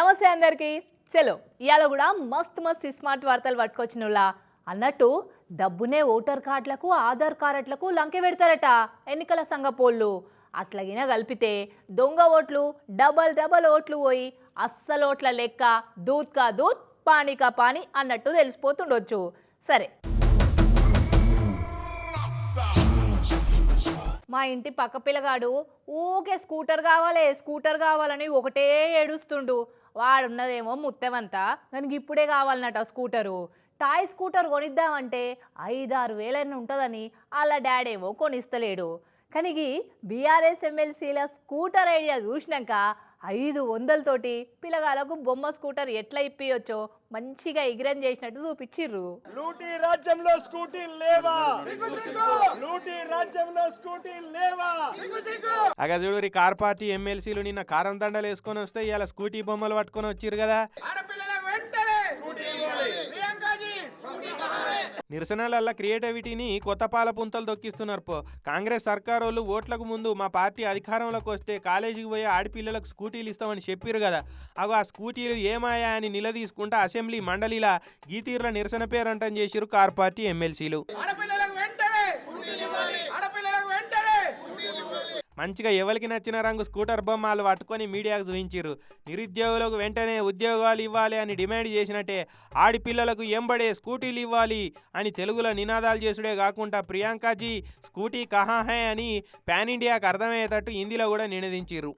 నమస్తే అందరికి. చలో ఇవాళ కూడా మస్త్ మస్త్ స్మార్ట్ వార్తలు పట్టుకొచ్చినలా అన్నట్టు డబ్బునే ఓటర్ కార్డులకు ఆధార్ కార్డులకు లంకె పెడతారట ఎన్నికల సంఘ పోళ్ళు. అట్లాగినా కలిపితే దొంగ ఓట్లు డబల్ డబల్ ఓట్లు పోయి అస్సలు ఓట్ల లెక్క దూత్ కా దూత్ పానీ కా పానీ అన్నట్టు తెలిసిపోతుండొచ్చు. సరే. మా ఇంటి పక్క పిల్లగాడు ఊకే స్కూటర్ కావాలి స్కూటర్ కావాలని ఒకటే ఏడుస్తుండు. వాడున్నదేమో ముత్తెమంతా దానికి ఇప్పుడే కావాలన్నట స్కూటరు. టాయ్ స్కూటర్ కొనిద్దామంటే ఐదారు వేలైనా ఉంటుందని వాళ్ళ డాడీ ఏమో కొనిస్తలేడు. కానీ బీఆర్ఎస్ ఎమ్మెల్సీల స్కూటర్ ఐడియా చూసినాక ఐదు వందలతోటి పిల్లగాళ్ళకు బొమ్మ స్కూటర్ ఎట్లా ఇప్పియొచ్చో మంచిగా ఎగిరం చేసినట్టు చూపించిర్రు లూటీ రాజ్యంలో స్కూటీ లేవా? లూటీ రాజ్యంలో స్కూటీ లేవా? అగా చూడు కార్ పార్టీ ఎమ్మెల్సీలు నిన్న కారం దండలు వేసుకొని వస్తే ఇవాళ స్కూటీ బొమ్మలు పట్టుకొని వచ్చిర్రు కదా. నిరసనలల్ల క్రియేటివిటీని కొత్త పాల పుంతలు తొక్కిస్తున్నారు పో. కాంగ్రెస్ సర్కార్ వాళ్ళు ఓట్లకు ముందు మా పార్టీ అధికారంలోకి వస్తే కాలేజీకి పోయే ఆడపిల్లలకు స్కూటీలు ఇస్తామని చెప్పారు కదా. అగో ఆ స్కూటీలు ఏమాయా అని నిలదీసుకుంటా అసెంబ్లీ మండలిలా గీతీర్ల నిరసన పేరంటం చేసిరు కార్ పార్టీ ఎమ్మెల్సీలు ఆడపిల్లలకు వెంటనే ఆడపిల్లలకు వెంటనే మంచిగా ఎవరికి నచ్చిన రంగు స్కూటర్ బొమ్మలు పట్టుకొని మీడియాకు చూపించారు నిరుద్యోగులకు వెంటనే ఉద్యోగాలు ఇవ్వాలి అని డిమాండ్ చేసినట్టే ఆడిపిల్లలకు ఎంబడే స్కూటీలు ఇవ్వాలి అని తెలుగులో నినాదాలు చేసుడే కాకుండా ప్రియాంకాజీ స్కూటీ కహా హై అని పాన్ ఇండియాకు అర్థమయ్యేటట్టు హిందీలో కూడా నినదించారు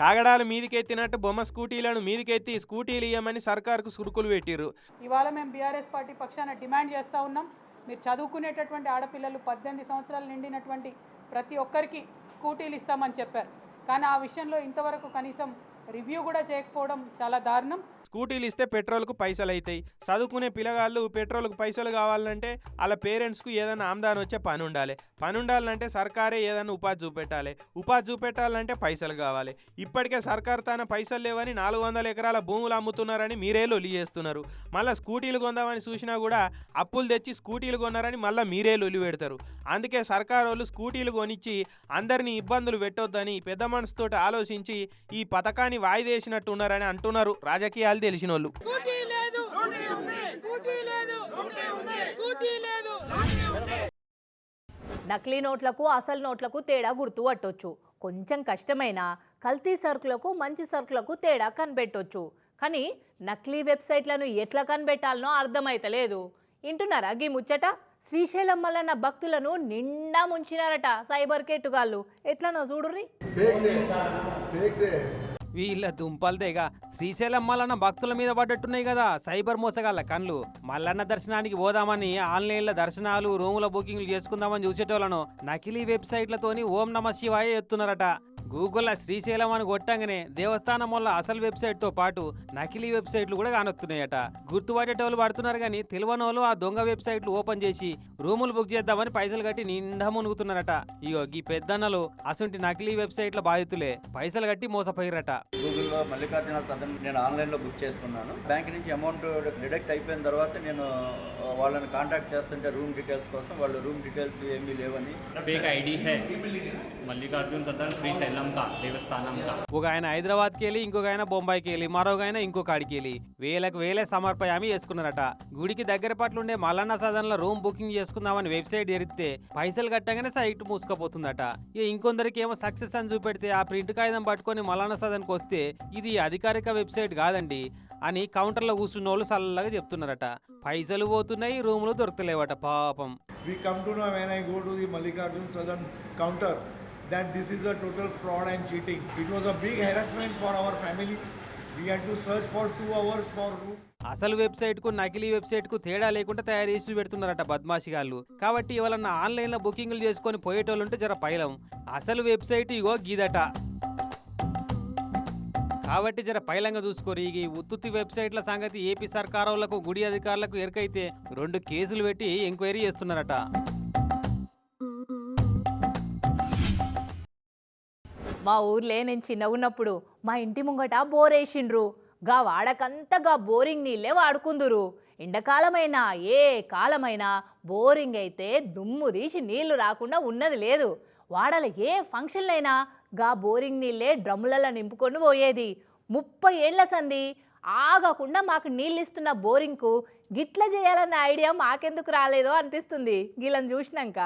కాగడాలు మీదికెత్తినట్టు బొమ్మ స్కూటీలను మీదికెత్తి స్కూటీలు ఇయ్యమని సర్కార్కు సురుకులు పెట్టిరు ఇవాళ మేము బీఆర్ఎస్ పార్టీ పక్షాన డిమాండ్ చేస్తూ ఉన్నాం. మీరు చదువుకునేటటువంటి ఆడపిల్లలు పద్దెనిమిది సంవత్సరాలు నిండినటువంటి ప్రతి ఒక్కరికి స్కూటీలు ఇస్తామని చెప్పారు. కానీ ఆ విషయంలో ఇంతవరకు కనీసం రివ్యూ కూడా చేయకపోవడం చాలా దారుణం. స్కూటీలు ఇస్తే పెట్రోల్కు పైసలు అవుతాయి చదువుకునే పిల్లగాళ్ళు పెట్రోల్కు పైసలు కావాలంటే వాళ్ళ పేరెంట్స్కు ఏదైనా ఆమ్దాన్ వచ్చే పని ఉండాలి పని ఉండాలంటే సర్కారే ఏదైనా ఉపాధి చూపెట్టాలి. ఉపాధి చూపెట్టాలంటే పైసలు కావాలి. ఇప్పటికే సర్కార్ తన పైసలు లేవని నాలుగు వందల ఎకరాల భూములు అమ్ముతున్నారని మీరే లొలి చేస్తున్నారు. మళ్ళీ స్కూటీలు కొందామని చూసినా కూడా అప్పులు తెచ్చి స్కూటీలు కొన్నారని మళ్ళీ మీరే లొలి పెడతారు. అందుకే సర్కార్ వాళ్ళు స్కూటీలు కొనిచ్చి అందరినీ ఇబ్బందులు పెట్టొద్దని పెద్ద మనసుతోటి ఆలోచించి ఈ పథకాన్ని వాయిదేసినట్టు ఉన్నారని అంటున్నారు రాజకీయాలు తెలిసిన వాళ్ళు నకిలీ నోట్లకు అసలు నోట్లకు తేడా గుర్తు పట్టొచ్చు. కొంచెం కష్టమైన కల్తీ సరుకులకు మంచి సరుకులకు తేడా కనిపెట్టొచ్చు. కానీ నకిలీ వెబ్సైట్లను ఎట్లా కనిపెట్టాలనో అర్థమైతలేదు. వింటున్నారా గీ ముచ్చట? శ్రీశైలం మల్లన్న భక్తులను నిండా ముంచినారట సైబర్ కేటుగాళ్ళు. ఎట్లనో చూడుర్రి. వీళ్ళ దుంపలదేగా శ్రీశైలం మల్లన్న భక్తుల మీద పడ్డట్టున్నాయి కదా సైబర్ మోసగాళ్ళ కళ్ళు మల్లన్న దర్శనానికి పోదామని ఆన్లైన్లో దర్శనాలు రూముల బుకింగ్లు చేసుకుందామని చూసేటోళ్ళను నకిలీ వెబ్సైట్లతోని ఓం నమ శివాయ ఎత్తున్నారట. గూగుల్లో శ్రీశైలం అని కొట్టంగానే దేవస్థానం వల్ల అసలు వెబ్సైట్తో పాటు నకిలీ వెబ్సైట్లు కూడా కానొస్తున్నాయట గుర్తుపట్టేటోళ్ళు పడుతున్నారు కానీ తెలివనోళ్ళు ఆ దొంగ వెబ్సైట్లు ఓపెన్ చేసి రూములు బుక్ చేద్దామని పైసలు కట్టి నిండా మునుగుతున్నారట. ఇగో ఈ పెద్దన్నలు అసంటి నకిలీ వెబ్సైట్ల బాధితులే. పైసలు కట్టి మోసపోయిరట హైదరాబాద్లో మల్లికార్జున సదన్ నేను ఆన్లైన్లో బుక్ చేసుకున్నాను. బ్యాంక్ నుంచి అమౌంట్ డిడక్ట్ అయిపోయిన తర్వాత నేను వాళ్ళని కాంటాక్ట్ చేస్తుంటే రూమ్ డీటెయిల్స్ కోసం వాళ్ళు రూమ్ డీటెయిల్స్ ఏమీ లేవని. ఐడి మల్లికార్జున సదన్ ఒక ఆయన హైదరాబాద్కి వెళ్ళి ఇంకొక ఆయన బొంబాయికి వెళ్ళి మరొక ఆయన ఇంకొక ఆడికి వెళ్ళి. వేలకు వేలే సమర్పయామి చేసుకున్నారట. గుడికి దగ్గర పట్ల ఉండే మల్లన్న సదన్లో రూమ్ బుకింగ్ చేసుకుందామని వెబ్సైట్ జరిగితే పైసలు కట్టగానే సైట్ మూసుకపోతుందట. ఇక ఇంకొందరికి ఏమో సక్సెస్ అని చూపెడితే ఆ ప్రింట్ కాగితం పట్టుకొని మల్లన్న సదన్కి వస్తే ఇది అధికారిక వెబ్సైట్ కాదండి అని కౌంటర్లో కూర్చున్న వాళ్ళు సల్లగా చెప్తున్నారట. పైసలు పోతున్నాయి రూములు దొరకలేవట పాపం. We come to know when I counter that this is a total fraud and cheating it was big harassment for our family we had to search for 2 hours for అసలు వెబ్సైట్కు నకిలీ వెబ్సైట్కు తేడా లేకుండా తయారు చేసి పెడుతున్నారట బద్మాషి గాళ్ళు. కాబట్టి ఇవాళ ఆన్లైన్లో బుకింగ్లు చేసుకొని పోయేటోళ్ళు ఉంటే జర పైలం. అసలు వెబ్సైట్ ఇగో గీదట. కాబట్టి జర పైలంగా చూసుకోరు. ఈ ఉత్తుత్తి వెబ్సైట్ల సంగతి ఏపీ సర్కారులకు గుడి అధికారులకు ఎరుకైతే రెండు కేసులు పెట్టి ఎంక్వైరీ చేస్తున్నారట. మా ఊర్లే నేను చిన్నగున్నప్పుడు మా ఇంటి ముంగట బోరేసిండ్రు. గా వాడకంతా గా బోరింగ్ నీళ్ళే వాడుకుందురు. ఎండాకాలమైనా ఏ కాలమైనా బోరింగ్ అయితే దుమ్ము తీసి నీళ్ళు రాకుండా ఉన్నది లేదు. వాడల ఏ ఫంక్షన్లైనా గా బోరింగ్ నీళ్ళే డ్రమ్ములలో నింపుకొని పోయేది. ముప్పై ఏళ్ళ సంది ఆగకుండా మాకు నీళ్ళు ఇస్తున్న బోరింగ్కు గిట్ల చేయాలన్న ఐడియా మాకెందుకు రాలేదో అనిపిస్తుంది. గీళ్ళని చూసినాక.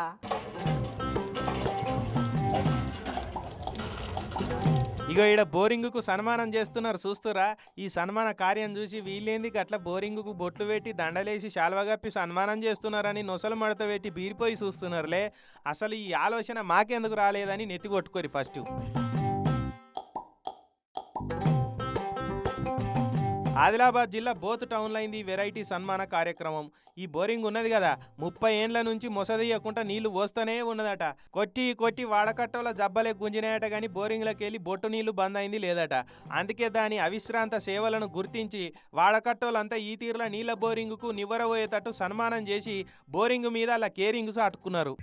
ఇగో ఈడ బోరింగుకు సన్మానం చేస్తున్నారు చూస్తురా? ఈ సన్మాన కార్యం చూసి వీళ్ళేంది అట్లా బోరింగుకు బొట్లు పెట్టి దండలేసి శాల్వగప్పి సన్మానం చేస్తున్నారని నొసలు మడత పెట్టి బీరిపోయి చూస్తున్నారులే. అసలు ఈ ఆలోచన మాకెందుకు రాలేదని నెత్తి కొట్టుకోరి ఫస్ట్. ఆదిలాబాద్ జిల్లా బోత్ టౌన్లో అయింది వెరైటీ సన్మాన కార్యక్రమం. ఈ బోరింగ్ ఉన్నది కదా ముప్పై ఏండ్ల నుంచి మొసదీయకుండా నీళ్ళు పోస్తూనే ఉన్నదట. కొట్టి కొట్టి వాడకట్టలో జబ్బలే గుంజినాయట కానీ బోరింగ్లోకి వెళ్ళి బొట్టు నీళ్ళు బంద్ అయింది లేదట. అందుకే దాని అవిశ్రాంత సేవలను గుర్తించి వాడకట్టోలంతా ఈ తీరుల నీళ్ళ బోరింగ్కు నివ్వరబోయేటట్టు సన్మానం చేసి బోరింగ్ మీద అలా కేరింగ్స్ అట్టుకున్నారు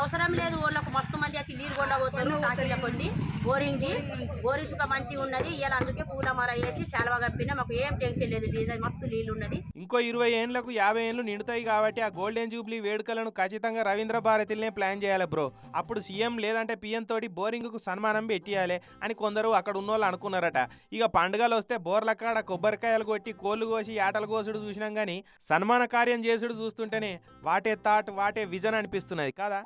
అవసరం లేదు. ఊళ్ళకు మస్తు మంది వచ్చి నీళ్ళు కొండ పోతారు టాకీల కొన్ని బోరింగ్ది బోరింగ్ మంచిగా ఉన్నది. ఇలా అందుకే పూల మర వేసి శాలవా కప్పినా మాకు ఏం టెన్షన్ లేదు నీళ్ళ మస్తు నీళ్ళు ఉన్నది. ఇంకో ఇరవై ఏండ్లకు యాభై ఏండ్లు నిండుతాయి కాబట్టి ఆ గోల్డెన్ జూబ్లీ వేడుకలను ఖచ్చితంగా రవీంద్ర భారతిలనే ప్లాన్ చేయాలి బ్రో అప్పుడు సీఎం లేదంటే పిఎం తోటి బోరింగ్కు సన్మానం పెట్టియాలి అని కొందరు అక్కడ ఉన్నోళ్ళు అనుకున్నారట. ఇక పండుగలు వస్తే బోర్ల కాడ కొబ్బరికాయలు కొట్టి కోళ్ళు కోసి ఆటలు కోసుడు చూసినాం కానీ సన్మాన కార్యం చేసుడు చూస్తుంటేనే వాటే థాట్ వాటే విజన్ అనిపిస్తున్నది కాదా?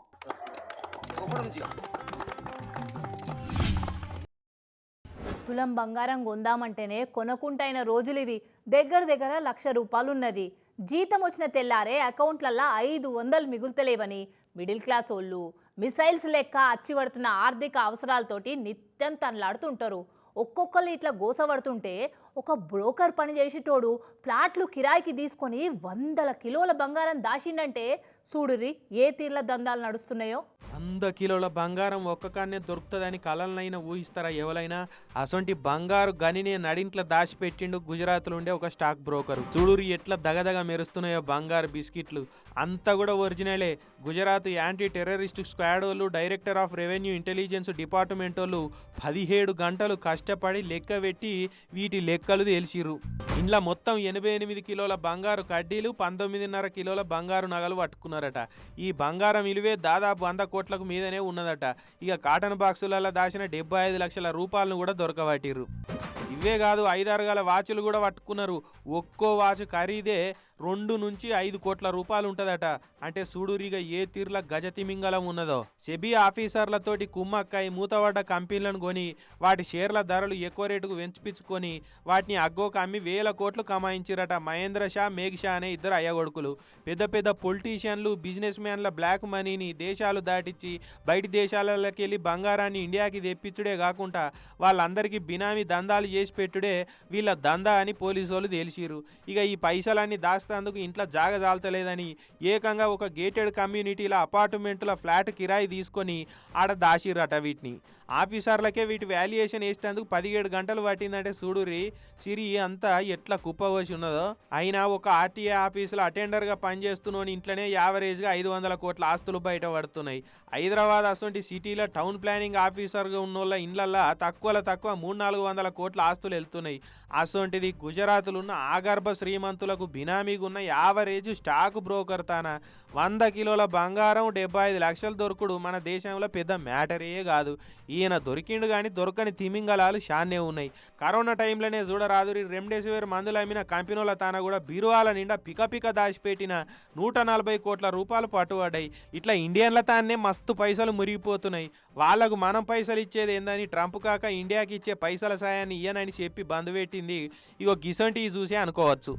తులం బంగారం కొందామంటేనే కొనకుంటైన రోజులు ఇవి దగ్గర దగ్గర లక్ష రూపాయలు ఉన్నది జీతం వచ్చిన తెల్లారే అకౌంట్లల్లో ఐదు వందలు మిగులుతలేవని మిడిల్ క్లాస్ వాళ్ళు మిసైల్స్ లెక్క అచ్చివడుతున్న ఆర్థిక అవసరాలతోటి నిత్యం తనలాడుతుంటారు. ఒక్కొక్కరు ఇట్లా గోసపడుతుంటే ఒక బ్రోకర్ పని చేసేటోడు ప్లాట్లు కిరాయికి తీసుకొని వందల కిలోల బంగారం దాచిండంటే చూడురి ఏ తీర్ల దందాలు నడుస్తున్నాయో? వంద కిలోల బంగారం ఒక్కకాన్నే దొరుకుతుందని కలలనైనా ఊహిస్తారా ఎవరైనా అసొంటి బంగారు గనిని నడింట్ల దాచిపెట్టిండు గుజరాత్లో ఉండే ఒక స్టాక్ బ్రోకర్. చూడురి ఎట్లా దగదగ మెరుస్తున్నాయో బంగారు బిస్కెట్లు. అంతా కూడా ఒరిజినలే. గుజరాత్ యాంటీ టెర్రరిస్ట్ స్క్వాడ్ వాళ్ళు director of revenue intelligence department వాళ్ళు పదిహేడు గంటలు కష్టపడి లెక్క పెట్టి వీటి లెక్కలు తేల్చిర్రు. ఇంట్లో మొత్తం ఎనభై ఎనిమిది కిలోల బంగారు కడ్డీలు పంతొమ్మిదిన్నర కిలోల బంగారు నగలు పట్టుకున్నారట. ఈ బంగారం విలువే దాదాపు వంద కోట్లకు మీదనే ఉన్నదట. ఇక కాటన్ బాక్సులలో దాచిన డెబ్బై ఐదు లక్షల రూపాయలను కూడా దొరకబట్టిర్రు. ఇవే కాదు ఐదారు గల వాచులు కూడా పట్టుకున్నారు. ఒక్కో వాచ్ ఖరీదే రెండు నుంచి ఐదు కోట్ల రూపాయలు ఉంటుందట. అంటే సూడూరిగా ఏ తీర్ల గజతిమింగలం ఉన్నదో. సెబీ ఆఫీసర్లతోటి కుమ్మక్కై మూతపడ్డ కంపెనీలను కొని వాటి షేర్ల ధరలు ఎక్కువ రేటుకు వెంచిపించుకొని వాటిని అగ్గోకు అమ్మి వేల కోట్లు కమాయించిరట మహేంద్ర షా మేఘ్ షా అనే ఇద్దరు అయ్యగొడుకులు. పెద్ద పెద్ద పొలిటీషియన్లు బిజినెస్ మ్యాన్ల బ్లాక్ మనీని దేశాలు దాటించి బయటి దేశాలకి వెళ్ళి బంగారాన్ని ఇండియాకి తెప్పించుడే కాకుండా వాళ్ళందరికీ బినామీ దందాలు చేసి పెట్టుడే వీళ్ళ దందా అని పోలీసు వాళ్ళు తెలిసిరు ఇక ఈ పైసలన్నీ దాస్తందుకు ఇంట్లో జాగ జాలతలేదని ఏకంగా ఒక గేటెడ్ కమ్యూనిటీల అపార్ట్మెంట్ల ఫ్లాట్ కిరాయి తీసుకొని ఆడ దాసిరట వీటిని. ఆఫీసర్లకే వీటి వాల్యుయేషన్ వేసేందుకు పదిహేడు గంటలు పట్టిందంటే చూడురి సిరి అంతా ఎట్లా కుప్పవసి ఉన్నదో. అయినా ఒక ఆర్టీఏ ఆఫీసులో అటెండర్గా పనిచేస్తున్న ఇంట్లోనే యావరేజ్గా ఐదు వందల కోట్ల ఆస్తులు బయట పడుతున్నాయి. హైదరాబాద్ అసొంటి సిటీలో టౌన్ ప్లానింగ్ ఆఫీసర్గా ఉన్న వాళ్ళ ఇండ్లల్లో తక్కువలో తక్కువ మూడు నాలుగు వందల కోట్ల ఆస్తులు వెళ్తున్నాయి. అసొంటిది గుజరాత్లో ఉన్న ఆగర్భ శ్రీమంతులకు బినామీగా ఉన్న యావరేజ్ స్టాక్ బ్రోకర్ తాన? వంద కిలోల బంగారం డెబ్బై ఐదు లక్షలు దొరుకుడు. మన దేశంలో పెద్ద మ్యాటరే కాదు. ఈయన దొరికిండు కానీ దొరకని తిమింగలాలు షాన్నే ఉన్నాయి. కరోనా టైంలోనే చూడరాదురి రెమ్డెసివిర్ మందులు అమ్మిన కంపెనీల తాన కూడా బీరువాల నిండా పికపిక దాచిపెట్టిన నూట నలభై కోట్ల రూపాయలు పట్టుబడ్డాయి. ఇట్లా ఇండియన్ల తాన్నే మస్తు పైసలు మురిగిపోతున్నాయి. వాళ్ళకు మనం పైసలు ఇచ్చేది ఏందని ట్రంప్ కాక ఇండియాకి ఇచ్చే పైసల సాయాన్ని ఇయ్యనని చెప్పి బంద్ పెట్టింది. ఇగో గిసంటి చూసే అనుకోవచ్చు.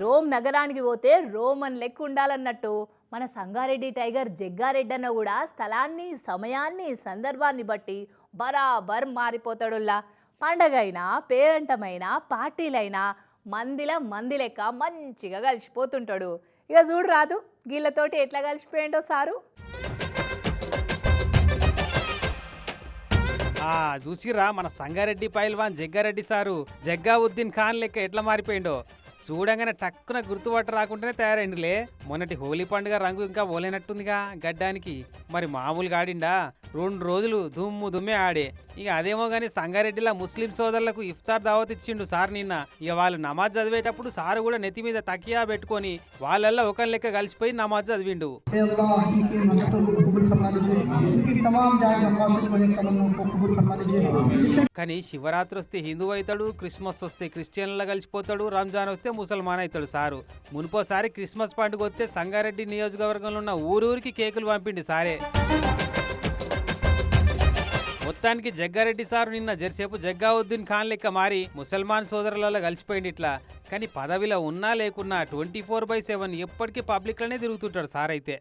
రోమ్ నగరానికి పోతే రోమన్ లెక్క ఉండాలన్నట్టు మన సంగారెడ్డి టైగర్ జగ్గారెడ్డి అన్న కూడా స్థలాన్ని సమయాన్ని సందర్భాన్ని బట్టి బరాబర్ మారిపోతాడుల్లా. పండగైనా పేరంటమైనా పార్టీలైనా మందిల మంది లెక్క మంచిగా కలిసిపోతుంటాడు. ఇక చూడు రాదు గీళ్ళతోటి ఎట్లా కలిసిపోయిండో సారు? చూసిరా మన సంగారెడ్డి పైల్వాన్ జగ్గారెడ్డి సారు జగ్గావుద్దీన్ ఖాన్ లెక్క ఎట్లా మారిపోయిండో. చూడంగానే టక్కున గుర్తుపట్ట రాకుండానే తయారైందిలే. మొన్నటి హోలీ పండుగ రంగు ఇంకా పోలేనట్టుందిగా గడ్డానికి. మరి మామూలుగా ఆడిండా? రెండు రోజులు దుమ్ము దుమ్మే ఆడే. ఇక అదేమో కానీ సంగారెడ్డిలా ముస్లిం సోదరులకు ఇఫ్తార్ దావత్ ఇచ్చిండు సార్ నిన్న. ఇక వాళ్ళు నమాజ్ చదివేటప్పుడు సార్ కూడా నెత్తి మీద తకియా పెట్టుకొని వాళ్ళల్లో ఒకరి లెక్క కలిసిపోయి నమాజ్ చదివిండు. కానీ శివరాత్రి వస్తే హిందువు అవుతాడు క్రిస్మస్ వస్తే క్రిస్టియన్లా కలిసిపోతాడు రంజాన్ వస్తే ముసల్మాన్ అవుతాడు సారు. మునిపోసారి క్రిస్మస్ పండుగ వస్తే సంగారెడ్డి నియోజకవర్గంలో ఉన్న ఊరూరికి కేకులు పంపిండి సారే. మొత్తానికి జగ్గారెడ్డి సారు నిన్న జరిసేపు జగ్గావుద్దీన్ ఖాన్ లెక్క మారి ముసల్మాన్ సోదరులలో కలిసిపోయింది ఇట్లా. కానీ పదవిలో ఉన్నా లేకున్నా ట్వంటీ ఫోర్ బై సెవెన్ ఎప్పటికీ పబ్లిక్లోనే తిరుగుతుంటాడు సార్ అయితే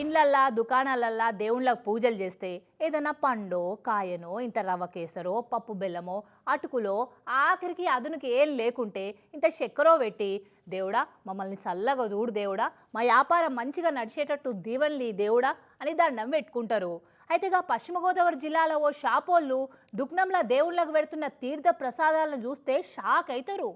ఇండ్లల్లా దుకాణాలల్లా దేవుళ్ళకు పూజలు చేస్తే ఏదైనా పండో కాయనో ఇంత రవ్వ కేసరో పప్పు బెల్లమో అటుకులో ఆఖరికి అదునికి ఏం లేకుంటే ఇంత చక్కెరో పెట్టి దేవుడా మమ్మల్ని చల్లగా చూడు దేవుడా మా వ్యాపారం మంచిగా నడిచేటట్టు దీవెనలి దేవుడా అని దండం పెట్టుకుంటారు. అయితే ఇక పశ్చిమ గోదావరి జిల్లాలో ఓ షాపోళ్ళు దుగ్నంలో దేవుళ్ళకు పెడుతున్న తీర్థ ప్రసాదాలను చూస్తే షాక్ అవుతారు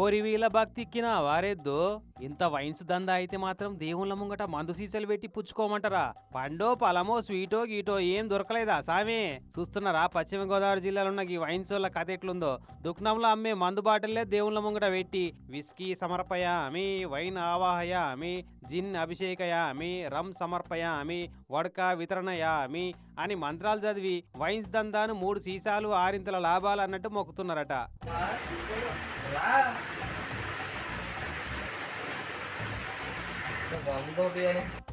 ఓరి వీళ్ళ భక్తిక్కిన వారేద్దో. ఇంత వైన్స్ దందా అయితే మాత్రం దేవుళ్ళ ముంగట మందు సీసాలు పెట్టి పుచ్చుకోమంటారా. పండో పలమో స్వీటో గీటో ఏం దొరకలేదా సామే? చూస్తున్నారా పశ్చిమ గోదావరి జిల్లాలో ఉన్న ఈ వైన్స్ వల్ల కథ ఎట్లుందో? దుక్నంలో అమ్మే మందు బాటిల్లే దేవుళ్ళ ముంగట పెట్టి విస్కీ సమర్పయ అమి వైన్ ఆవాహయ అమి జిన్ అభిషేకయ అమి రమ్ సమర్పయ అమి వడక వితరణయ అమి అని మంత్రాలు చదివి వైన్స్ దందాను మూడు సీసాలు ఆరింతల లాభాలు అన్నట్టు మొక్కుతున్నారట.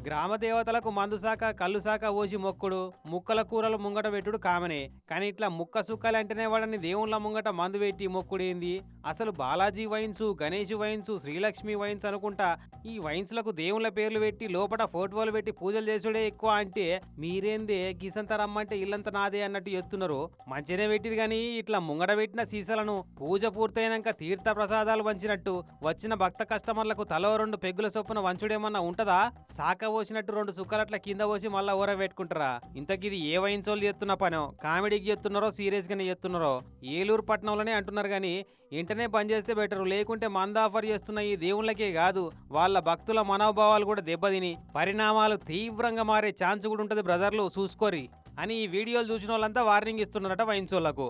గ్రామ దేవతలకు మందు శాఖ కళ్ళు శాఖ ఓసి మొక్కుడు. ముక్కల కూరలు ముంగట పెట్టుడు కామనే. కానీ ఇట్లా ముక్క సుక్కలు అంటేనే వాడని దేవుళ్ళ ముంగట మందు పెట్టి మొక్కుడేంది అసలు Balaji wines Ganesh wines Srilakshmi wines అనుకుంటా ఈ వైన్స్లకు దేవుళ్ళ పేర్లు పెట్టి లోపల ఫోటోలు పెట్టి పూజలు చేసుడే ఎక్కువ అంటే మీరేందే గిసంత రమ్మంటే ఇల్లంత నాదే అన్నట్టు చెప్తున్నారు. మంచినే పెట్టిరు కానీ ఇట్లా ముంగడ పెట్టిన సీసాలను పూజ పూర్తయినాక తీర్థ ప్రసాదాలు వంచినట్టు వచ్చిన భక్త కస్టమర్లకు తలో రెండు పెగ్గుల చొప్పున వంచుడేమన్నా ఉంటదా? సాక పోసినట్టు రెండు సుక్కలట్ల కింద పోసి మళ్ళా ఊర పెట్టుకుంటారా? ఇంతకిది ఏ వైన్సోళ్ళు చేస్తున్న పనో? కామెడీకి చేస్తున్నారో? సీరియస్గానే చేస్తున్నారో? ఏలూరు పట్టణంలోనే అంటున్నారు కానీ ఇంటనే పనిచేస్తే చేస్తే బెటరు. లేకుంటే మంద ఆఫర్ చేస్తున్న ఈ దేవుళ్ళకే కాదు వాళ్ళ భక్తుల మనోభావాలు కూడా దెబ్బతిని పరిణామాలు తీవ్రంగా మారే ఛాన్స్ కూడా ఉంటుంది బ్రదర్లు చూసుకోరి అని ఈ వీడియోలు చూసిన వాళ్ళంతా వార్నింగ్ ఇస్తున్నారట వైన్సోళ్ళకు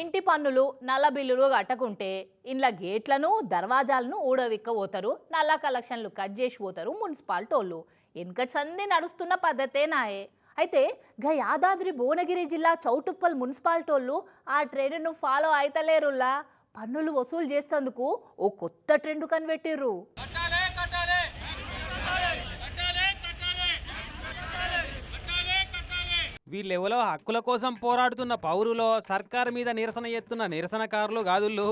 ఇంటి పన్నులు నల్ల బిల్లులు కట్టకుంటే ఇండ్ల గేట్లను దర్వాజాలను ఊడవిక్కబోతారు నల్ల కలెక్షన్లు కట్ చేసి పోతారు మున్సిపాలిటోళ్ళు వెనకటి సంది నడుస్తున్న పద్ధతే నాయే. అయితే గా యాదాద్రి భువనగిరి జిల్లా చౌటుప్పల్ మున్సిపాలిటోళ్ళు ఆ ట్రెండ్ను ఫాలో అవుతలేరులా పన్నులు వసూలు చేసేందుకు ఓ కొత్త ట్రెండ్ కనిపెట్టిర్రు. వీళ్ళెవలో హక్కుల కోసం పోరాడుతున్న పౌరులో సర్కారు మీద నిరసన ఎత్తున్న నిరసనకారులు కాదుళ్ళు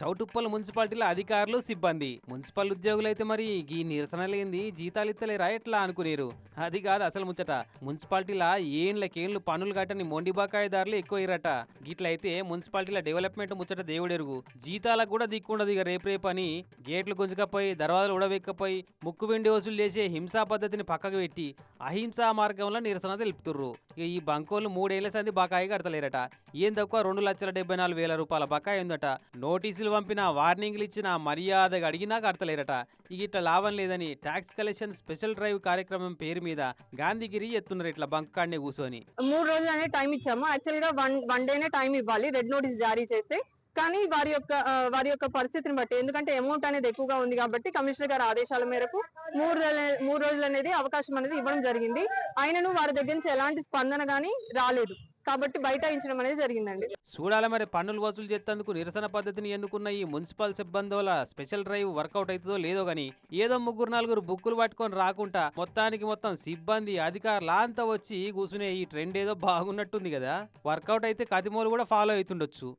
చౌటుప్పల్ మున్సిపాలిటీల అధికారులు సిబ్బంది. మున్సిపల్ ఉద్యోగులైతే మరి ఈ నిరసన లేని జీతాలు ఇత్తలేరా ఎట్లా అనుకునేరు? అది కాదు అసలు ముచ్చట. మున్సిపాలిటీల ఏళ్ళకేళ్ళు పనులు కట్టని మొండి బకాయిదారులు ఎక్కువయ్యారట. గిట్లయితే మున్సిపాలిటీల డెవలప్మెంట్ ముచ్చట దేవుడెరుగు. జీతాలకు కూడా దిక్కుండదు ఇక రేపు రేపని అని గేట్లు గుంజకపోయి దర్వాజలు ఉడవెక్కపోయి ముక్కు వెండి వసూలు చేసే హింసా పద్ధతిని పక్కకు పెట్టి అహింసా మార్గంలో నిరసన తెలుపుతుర్రు. ఇక ఈ బంకోళ్ళు మూడేళ్ళ సంది బకాయి కడతలేరట. ఏం తక్కువ రెండు లక్షల డెబ్బై నాలుగు వేల రూపాయల బకాయి ఉందట. నోటీసులు పంపినా వార్నింగ్లు ఇచ్చినా మర్యాదగా అడిగినా కడతలేరట. ఇక ఇట్లా లాభం లేదని ట్యాక్స్ కలెక్షన్ స్పెషల్ డ్రైవ్ కార్యక్రమం పేరు మీద గాంధీగిరి ఎత్తున్నారు ఇట్లా బంక్ కాడనే కూర్చొని. మూడు రోజులు అనే టైం ఇచ్చాము. యాక్చువల్గా వన్ వన్ డేనే టైం ఇవ్వాలి. రెడ్ నోటీస్ జారీ చేస్తే కానీ వారి యొక్క వారి యొక్క పరిస్థితిని బట్టి ఎందుకంటే అమౌంట్ అనేది ఎక్కువగా ఉంది కాబట్టి కమిషనర్ గారి ఆదేశాల మేరకు మూడు రోజులు మూడు రోజులు అనేది అవకాశం అనేది ఇవ్వడం జరిగింది. అయినను వారి దగ్గర నుంచి ఎలాంటి స్పందన గానీ రాలేదు. కాబట్టి బైఠాయించడం అనేది జరిగిందండి. చూడాలి మరి పన్నులు వసూలు చేసేందుకు నిరసన పద్ధతిని ఎన్నుకున్న ఈ మున్సిపల్ సిబ్బందుల స్పెషల్ డ్రైవ్ వర్కౌట్ అవుతుందో లేదో గాని ఏదో ముగ్గురు నలుగురు బుక్కులు పట్టుకొని రాకుండా మొత్తానికి మొత్తం సిబ్బంది అధికారులు అంతా వచ్చి కూర్చునే ఈ ట్రెండ్ ఏదో బాగున్నట్టుంది కదా. వర్కౌట్ అయితే కతిమోలు కూడా ఫాలో అవుతుండొచ్చు.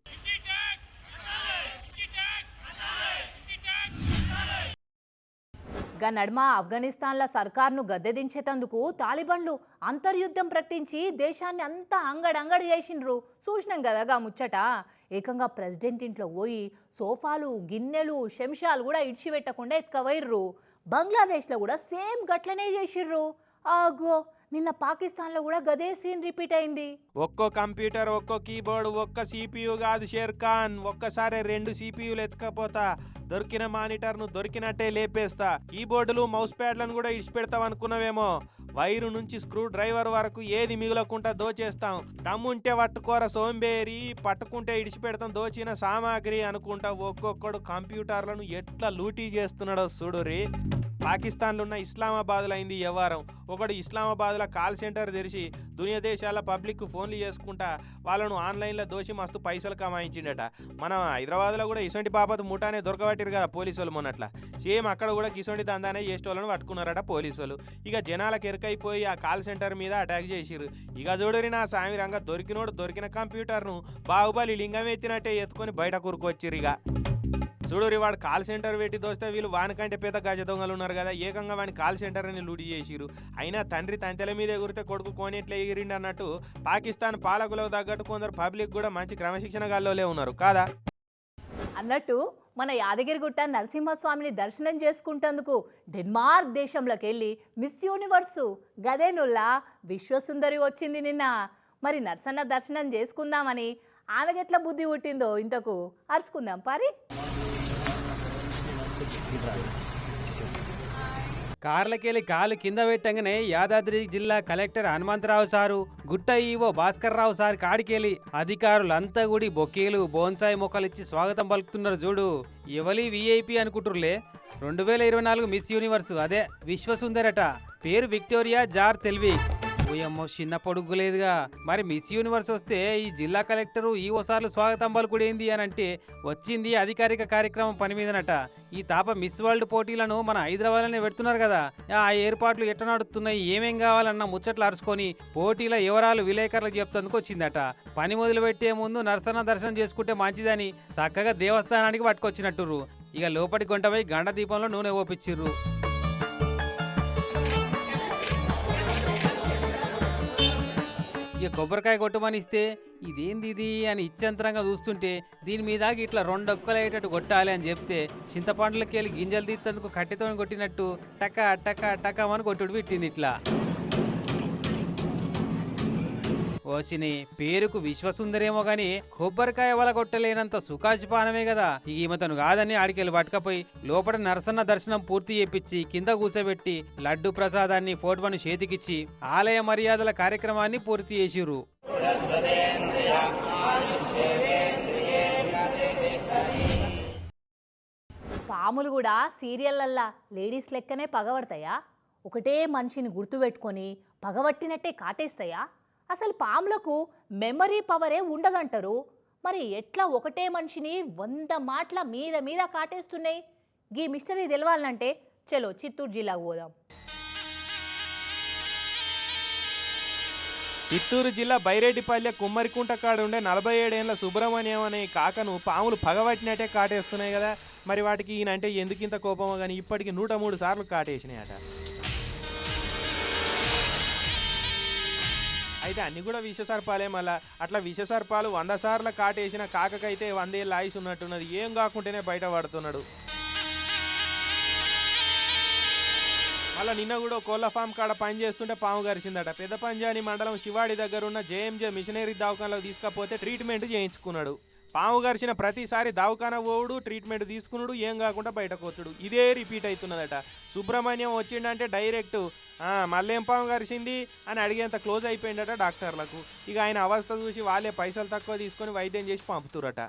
గా నడుమ ఆఫ్ఘనిస్తాన్ల సర్కార్ను గద్దెదించేటందుకు తాలిబన్లు అంతర్యుద్ధం ప్రకటించి దేశాన్ని అంతా అంగడంగడి చేసిండ్రు. చూసినాం కదా ముచ్చట. ఏకంగా ప్రెసిడెంట్ ఇంట్లో పోయి సోఫాలు గిన్నెలు శంషాలు కూడా ఇడిచిపెట్టకుండా ఎత్తుకవైర్రు బంగ్లాదేశ్లో కూడా సేమ్ గట్లనే చేసిర్రు ఆగో నిన్న పాకిస్తాన్లో కూడా గదే సీన్ రిపీట్ అయింది. ఒక్కో కంప్యూటర్ ఒక్కో కీబోర్డ్ ఒక్క సిపియు కాదు షేర్ ఖాన్. ఒక్కసారి రెండు సిపియులు ఎత్తుకపోతా. దొరికిన మానిటర్ను దొరికినట్టే లేపేస్తా. కీబోర్డులు మౌస్ ప్యాడ్లను కూడా ఇడిచిపెడతాం అనుకున్నావేమో. వైరు నుంచి స్క్రూ డ్రైవర్ వరకు ఏది మిగులకుండా దోచేస్తాం. దమ్ముంటే పట్టుకోర సోంబేరి పట్టుకుంటే ఇడిచిపెడతాం దోచిన సామాగ్రి అనుకుంటా ఒక్కొక్కడు కంప్యూటర్లను ఎట్లా లూటీ చేస్తున్నాడో చూడురి పాకిస్తాన్లో ఉన్న ఇస్లామాబాద్లో అయింది వ్యవహారం. ఒకడు ఇస్లామాబాద్లో కాల్ సెంటర్ తెరిచి దునియా దేశాల పబ్లిక్ ఫోన్లు చేసుకుంటా వాళ్ళను ఆన్లైన్లో దోషి మస్తు పైసలు కమాయించిండట. మనం హైదరాబాద్లో కూడా ఇసొంటి బాబత్ ముఠానే దొరకబట్టిరు కదా పోలీసులు మొన్నట్ల. సేమ్ అక్కడ కూడా కిసొంటి దందానే చేసేటోళ్ళని పట్టుకున్నారట పోలీసులు ఇక జనాలకు ఎరుకైపోయి ఆ కాల్ సెంటర్ మీద అటాక్ చేసిరు ఇక చూడరి నా సామి రంగ దొరికినోడు దొరికిన కంప్యూటర్ను బాహుబలి లింగం ఎత్తినట్టే ఎత్తుకొని బయట కూరుకొచ్చిరు ఇక. చూడురి వాడు కాల్ సెంటర్ పెట్టి దోస్తే వీళ్ళు వానికంటే పెద్ద గజ దొంగలు ఉన్నారు కదా. ఏకంగా వాని కాల్ సెంటర్ అని లూటి చేసిరు అయినా తండ్రి తంతెల మీద ఎగురితే కొడుకు కోనేట్లే ఎగిరిండి అన్నట్టు పాకిస్తాన్ పాలకులకు తగ్గట్టు కొందరు పబ్లిక్ కూడా మంచి క్రమశిక్షణ గాల్లోలే ఉన్నారు. కాదా? అన్నట్టు మన యాదగిరిగుట్ట నరసింహస్వామిని దర్శనం చేసుకుంటందుకు డెన్మార్క్ దేశంలోకి వెళ్ళి మిస్ యూనివర్సు గదేనుల్లా విశ్వసుందరి వచ్చింది నిన్న. మరి నరసన్న దర్శనం చేసుకుందామని ఆమెకెట్లా బుద్ధి పుట్టిందో ఇంతకు అరుచుకుందాం పారి. కార్లకెళ్ళి కాలు కింద పెట్టంగానే యాదాద్రి జిల్లా కలెక్టర్ హనుమంతరావు సారు గుట్ట ఈవో భాస్కర్ రావు సార్ కాడికెళ్ళి అధికారులంతా కూడి బొకేలు బోన్సాయి మొక్కలు ఇచ్చి స్వాగతం పలుకుతున్నారు చూడు. ఎవలి విఐపి అనుకుంటుర్లే రెండు వేల ఇరవై నాలుగు మిస్ యూనివర్స్ అదే విశ్వసుందరట. పేరు విక్టోరియా జార్ తెల్వి. ఓయమ్మో చిన్న పొడుగు లేదుగా. మరి మిస్ యూనివర్స్ వస్తే ఈ జిల్లా కలెక్టరు ఈ ఓసార్లు స్వాగతం పలుకుడేంది అని అంటే వచ్చింది అధికారిక కార్యక్రమం పని మీదనట. ఈ తాప మిస్ వరల్డ్ పోటీలను మన హైదరాబాద్లోనే పెడుతున్నారు కదా. ఆ ఏర్పాట్లు ఎట్ట నడుస్తున్నాయి ఏమేం కావాలన్న ముచ్చట్లు అరుచుకొని పోటీల వివరాలు విలేకరులకు చెప్తందుకు వచ్చిందట. పని మొదలు పెట్టే ముందు నరసన దర్శనం చేసుకుంటే మంచిదని చక్కగా దేవస్థానానికి పట్టుకొచ్చినట్టురు ఇక లోపటి గంటపై గండ దీపంలో నూనె ఓపించిర్రు ఇక కొబ్బరికాయ కొట్టమని ఇస్తే ఇదేంది ఇది అని ఇచ్చంతరంగా చూస్తుంటే దీని మీద ఇట్లా రెండు ఒక్కలయ్యేటట్టు కొట్టాలి అని చెప్తే చింతపండ్లకి వెళ్ళి గింజలు తీసేందుకు కట్టెతో కొట్టినట్టు టక టక టకమని కొట్టుడు పెట్టింది ఇట్లా. ఓసిని పేరుకు విశ్వసుందరేమో గాని కొబ్బరికాయ వల కొట్టలేనంత సుఖాచిపానమే కదా ఈ ఈమెతను కాదని ఆడికెళ్ళి పట్టుకపోయి లోపల నరసన్న దర్శనం పూర్తి చేపించి కింద కూసబెట్టి లడ్డు ప్రసాదాన్ని ఫోటోను చేతికిచ్చి ఆలయ మర్యాదల కార్యక్రమాన్ని పూర్తి చేసిరు పాములు కూడా సీరియల్లల్లా లేడీస్ లెక్కనే పగబడతాయా? ఒకటే మనిషిని గుర్తుపెట్టుకొని పగబట్టినట్టే కాటేస్తాయా? అసలు పాములకు మెమరీ పవరే ఉండదంటారు. మరి ఎట్లా ఒకటే మనిషిని వంద మాటల మీద మీద కాటేస్తున్నాయి? గీ మిస్టరీ తెలవాలంటే చలో చిత్తూరు జిల్లాకు పోదాం. చిత్తూరు జిల్లా బైరెడ్డిపల్లె కుమ్మరికుంట కాడ ఉండే నలభై ఏడేళ్ళ సుబ్రహ్మణ్యం అనే కాకను పాములు పగబట్టినట్టే కాటేస్తున్నాయి కదా. మరి వాటికి ఈయనంటే ఎందుకింత కోపమో కానీ ఇప్పటికి నూట మూడు సార్లు కాటేసినాయట. అయితే అన్ని కూడా విషసర్పాలే మళ్ళా అట్లా విషసర్పాలు వంద సార్లు కాటేసిన కాకకైతే వందేళ్ళు ఆయుష్ ఉన్నట్టున్నది. ఏం కాకుంటేనే బయట పడుతున్నాడు. మళ్ళీ నిన్న కూడా కోళ్ళ కోళ్ళ ఫామ్ కాడ పని చేస్తుంటే పాము గరిచిందట. పెద్ద పంజాని మండలం శివాడి దగ్గర ఉన్న జేఎంజే మిషనరీ దవాఖానలోకి తీసుకపోతే ట్రీట్మెంట్ చేయించుకున్నాడు. పాము గరిచిన ప్రతిసారి దవాఖాన పోవుడు ట్రీట్మెంట్ తీసుకున్నాడు ఏం కాకుండా బయటకు వచ్చుడు. ఇదే రిపీట్ అవుతున్నదట. సుబ్రహ్మణ్యం వచ్చిండంటే డైరెక్ట్ మళ్ళీ ఏం పాము కరిచింది అని అడిగేంత క్లోజ్ అయిపోయిందట డాక్టర్లకు. ఇక ఆయన అవస్థ చూసి వాళ్ళే పైసలు తక్కువ తీసుకొని వైద్యం చేసి పంపుతురట.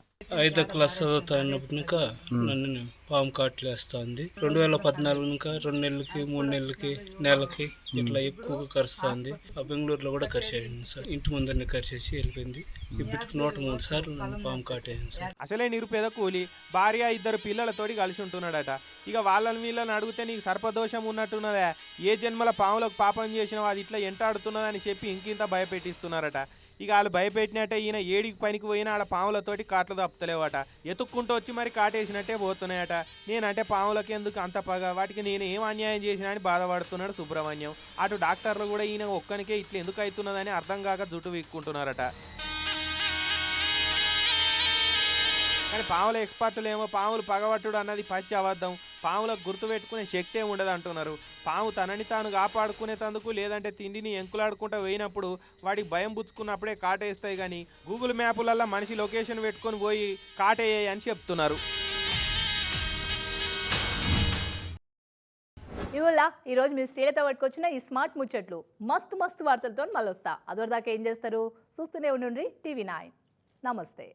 ఐదో క్లాస్ చదువుతానప్పుడు ఇంకా నన్ను పాము కాట్లేస్తుంది. రెండు వేల పద్నాలుగు ఇంకా రెండు నెలలకి మూడు నెలలకి నెలకి ఇట్లా ఎక్కువగా కరుస్తుంది. ఆ బెంగళూరులో కూడా కరిచేయండి సార్. ఇంటి ముందరనే కరిచేసి వెళ్ళిపోయింది. ఇప్పటికి నూట మూడు సార్లు పాము కాటేయండి సార్. అసలే నిరుపేద కూలి భార్య ఇద్దరు పిల్లలతోటి కలిసి ఉంటున్నాడట. ఇక వాళ్ళని వీళ్ళని అడిగితే నీకు సర్పదోషం ఉన్నట్టున్నదా. ఏ జన్మల పాములకు పాపం చేసినా అది ఇట్లా ఎంటాడుతున్నదని చెప్పి ఇంకింత భయపెట్టిస్తున్నారట. ఇక వాళ్ళు భయపెట్టినట్టే ఈయన ఏడికి పనికి పోయినా ఆడ పాములతోటి కాట్లు తప్పుతలేవట ఎతుక్కుంటూ వచ్చి మరి కాటేసినట్టే పోతున్నాయట. నేనంటే పాములకి ఎందుకు అంత పగ? వాటికి నేను ఏం అన్యాయం చేసినా అని బాధపడుతున్నాడు సుబ్రహ్మణ్యం. అటు డాక్టర్లు కూడా ఈయన ఒక్కనికే ఇట్లా ఎందుకు అవుతున్నదని అర్థం కాక జుట్టు వీక్కుంటున్నారట కానీ పాముల ఎక్స్పర్టులు ఏమో పాములు పగబట్టుడు అన్నది పచ్చి అబద్ధం. పాములకు గుర్తుపెట్టుకునే శక్తి ఏమి ఉండదు అంటున్నారు. పాము తనని తాను కాపాడుకునేటందుకు లేదంటే తిండిని ఎంకులాడుకుంటూ పోయినప్పుడు వాడికి భయం పుచ్చుకున్నప్పుడే కాటేస్తాయి కానీ గూగుల్ మ్యాపులల్లో మనిషి లొకేషన్ పెట్టుకొని పోయి కాటేయ్యాయి అని చెప్తున్నారు. ఇవల్ల ఈరోజు మీ స్త్రీలతో పట్టుకొచ్చిన ఈ స్మార్ట్ ముచ్చట్లు. మస్తు మస్తు వార్తలతో మళ్ళీ వస్తా అదొరదాకా ఏం చేస్తారు? చూస్తూనే ఉండండి టీవీ నైన్. నమస్తే.